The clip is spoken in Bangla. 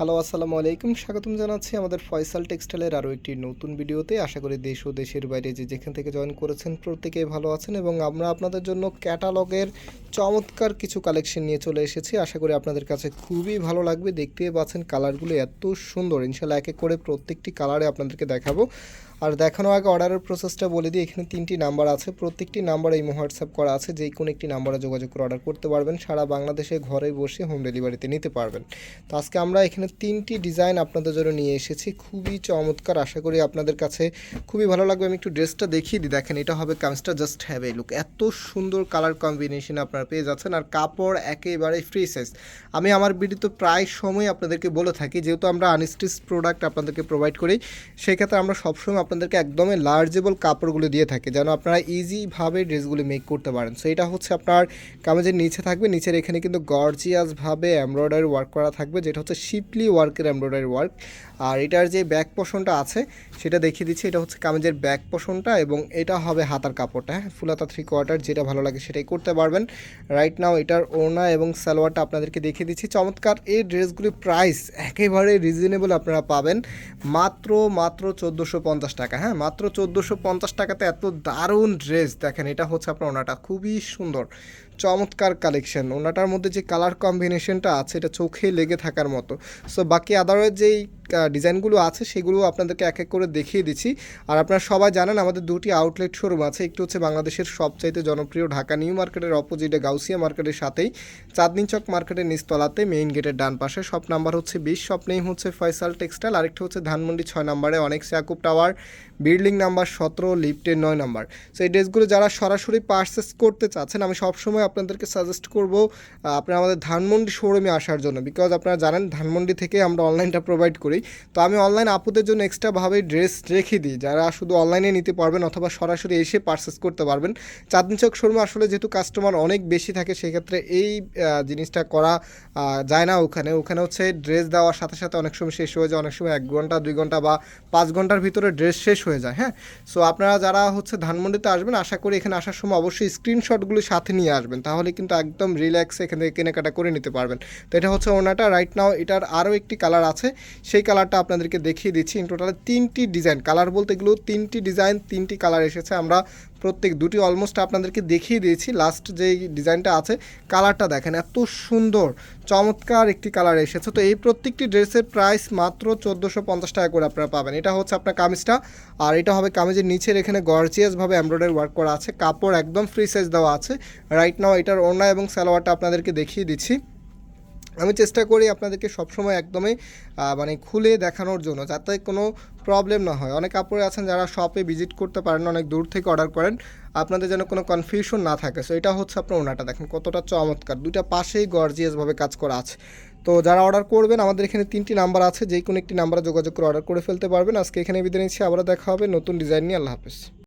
হ্যালো, আসসালামু আলাইকুম। স্বাগতম জানাচ্ছি আমাদের ফয়সাল টেক্সটাইলের আরও একটি নতুন ভিডিওতে। আশা করি দেশ ও দেশের বাইরে যে যেখান থেকে জয়েন করেছেন প্রত্যেকেই ভালো আছেন এবং আমরা আপনাদের জন্য ক্যাটালগের চমৎকার কিছু কালেকশন নিয়ে চলে এসেছি। আশা করি আপনাদের কাছে খুবই ভালো লাগবে। দেখতে পাচ্ছেন কালারগুলো এত সুন্দর। ইনশাল্লাহ এক এক করে প্রত্যেকটি কালারে আপনাদেরকে দেখাবো। আর দেখানোর আগে অর্ডারের প্রসেসটা বলে দিই, এখানে তিনটি নাম্বার আছে। প্রত্যেকটি নাম্বার এই হোয়াটসঅ্যাপ করা আছে যেই কোনো একটি নাম্বারে যোগাযোগ করে অর্ডার করতে পারবেন। সারা বাংলাদেশে ঘরে বসে হোম ডেলিভারিতে নিতে পারবেন। তো আজকে আমরা এখানে তিনটি ডিজাইন আপনাদের জন্য নিয়ে এসেছি। খুবই চমৎকার, আশা করি আপনাদের কাছে খুবই ভালো লাগবে। আমি একটু ড্রেসটা দেখিয়ে দিই। দেখেন, এটা হবে কামিজটা জাস্ট হ্যাভ এ লুক এত সুন্দর কালার কম্বিনেশন আপনারা পেয়ে যাচ্ছেন। আর কাপড় একেবারে ফ্রি সাইজ আমি আমার ভিডিওতে প্রায় সময় আপনাদেরকে বলে থাকি, যেহেতু আমরা আনস্টিচ প্রোডাক্ট আপনাদেরকে প্রোভাইড করি, সেক্ষেত্রে আমরা সবসময় আপনাদেরকে একদমই লার্জেবল কাপড়গুলো দিয়ে থাকে, যেন আপনারা ইজিভাবে ড্রেসগুলি মেক করতে পারেন। সো এটা হচ্ছে আপনার কামেজের নিচে থাকবে, নিচের এখানে কিন্তু গর্জিয়াসভাবে এমব্রয়ডারি ওয়ার্ক করা থাকবে, যেটা হচ্ছে শিপলি ওয়ার্কের এমব্রয়ডারি ওয়ার্ক আর এটার যে ব্যাক পোষণটা আছে, সেটা দেখিয়ে দিচ্ছি, এটা হচ্ছে কামেজের ব্যাক পোষণটা এবং এটা হবে হাতার কাপড়টা হ্যাঁ? ফুলাতা থ্রি কোয়ার্টার যেটা ভালো লাগে সেটাই করতে পারবেন। রাইট নাও এটার ওনা এবং সালোয়ারটা আপনাদেরকে দেখিয়ে দিচ্ছি। চমৎকার, এই ড্রেসগুলির প্রাইস একেবারে রিজনেবল আপনারা পাবেন। মাত্র মাত্র চোদ্দোশো পঞ্চাশ টাকা। হ্যাঁ মাত্র চোদ্দোশো পঞ্চাশ টাকাতে এত দারুণ ড্রেস দেখেন, এটা হচ্ছে আপনার ওনাটা। খুবই সুন্দর, চমৎকার কালেকশন ওনাটার মধ্যে যে কালার কম্বিনেশনটা আছে, এটা চোখে লেগে থাকার মতো। সো বাকি আদারওয়াইজ যেই ডিজাইনগুলো আছে সেগুলো আপনাদেরকে এক এক করে দেখিয়ে দিচ্ছি। আর আপনারা সবাই জানেন, আমাদের দুটি আউটলেট শোরুম আছে। একটি হচ্ছে বাংলাদেশের সবচাইতে জনপ্রিয় ঢাকা নিউ মার্কেটের অপোজিটে গাউসিয়া মার্কেটের সাথেই, চাঁদনি চক মার্কেটের নিচতলাতে মেইন গেটের ডান পাশে। শপ নাম্বার হচ্ছে বিশ শপ নেই হচ্ছে ফয়সাল টেক্সটাইল আরেকটি হচ্ছে ধানমন্ডি ছয় নম্বরে অনেক সিয়াকুব টাওয়ার। বিল্ডিং নাম্বার সতেরো লিফটের নয় নাম্বার। সো এই ড্রেসগুলো যারা সরাসরি পারচেস করতে চাচ্ছেন, আমি সবসময় আপনাদেরকে সাজেস্ট করব আপনারা আমাদের ধানমন্ডি শোরুমে আসার জন্য। বিকজ আপনারা জানেন, ধানমন্ডি থেকে আমরা অনলাইনটা প্রোভাইড করি। তো আমি অনলাইন আপুদের জন্য এক্সট্রাভাবে ড্রেস রেখে দিই। যারা শুধু অনলাইনে নিতে পারবেন অথবা সরাসরি এসে পারচেস করতে পারবেন। চাঁদনি চক শোরুমে আসলে যেহেতু কাস্টমার অনেক বেশি থাকে, সেক্ষেত্রে এই জিনিসটা করা যায় না ওখানে। ওখানে হচ্ছে ড্রেস দেওয়ার সাথে সাথে অনেক সময় শেষ হয়ে যায়, অনেক সময় এক ঘণ্টা, দুই ঘণ্টা বা পাঁচ ঘণ্টার ভিতরে ড্রেস শেষ হয়ে যায় হ্যাঁ? সো আপনারা যারা হচ্ছে ধানমন্ডিতে আসবেন, আশা করি এখানে আসার সময় অবশ্যই স্ক্রিনশটগুলি সাথে নিয়ে আসবেন। তাহলে কিন্তু একদম রিল্যাক্সে এখান থেকে কেনাকাটা করে নিতে পারবেন। তো এটা হচ্ছে ওনাটা। রাইট নাও এটার আরও একটি কালার আছে। সেই কালারটা আপনাদেরকে দেখিয়ে দিচ্ছি। টোটাল তিনটি ডিজাইন কালার বলতে এগুলো তিনটি ডিজাইন তিনটি কালার এসেছে। আমরা প্রত্যেক দুটি অলমোস্ট আপনাদেরকে দেখিয়ে দিয়েছি। লাস্ট যেই ডিজাইনটা আছে কালারটা দেখেন, এত সুন্দর, চমৎকার একটি কালার এসেছে। তো এই প্রত্যেকটি ড্রেসের প্রাইস মাত্র চোদ্দোশো পঞ্চাশ টাকা করে আপনারা পাবেন। এটা হচ্ছে আপনার কামিজটা। আর এটা হবে কামিজের নিচের এখানে গর্জিয়াসভাবে এমব্রয়ডারি ওয়ার্ক করা আছে। কাপড় একদম ফ্রি সাইজ দেওয়া আছে। রাইট নাও এটার ওড়না এবং সালোয়ারটা আপনাদেরকে দেখিয়ে দিচ্ছি। আমি চেষ্টা করি আপনাদেরকে সবসময় একদমই মানে খুলে দেখানোর জন্য যাতে কোনো প্রবলেম না হয়। অনেক কাপড়ে আছেন যারা শপে ভিজিট করতে পারেন, অনেক দূর থেকে অর্ডার করেন, আপনাদের যেন কোনো কনফিউশন না থাকে। সো এটা হচ্ছে আপনার ওনাটা দেখেন কতটা চমৎকার। দুইটা পাশেই গর্জিয়াসভাবে কাজ করা আছে। তো যারা অর্ডার করবেন, আমাদের এখানে তিনটি নাম্বার আছে যে কোনো একটি নাম্বারে যোগাযোগ করে অর্ডার করে ফেলতে পারবেন। আজকে এখানে বিদায় নিচ্ছি আবার দেখা হবে নতুন ডিজাইন নিয়ে। আল্লাহ হাফেজ।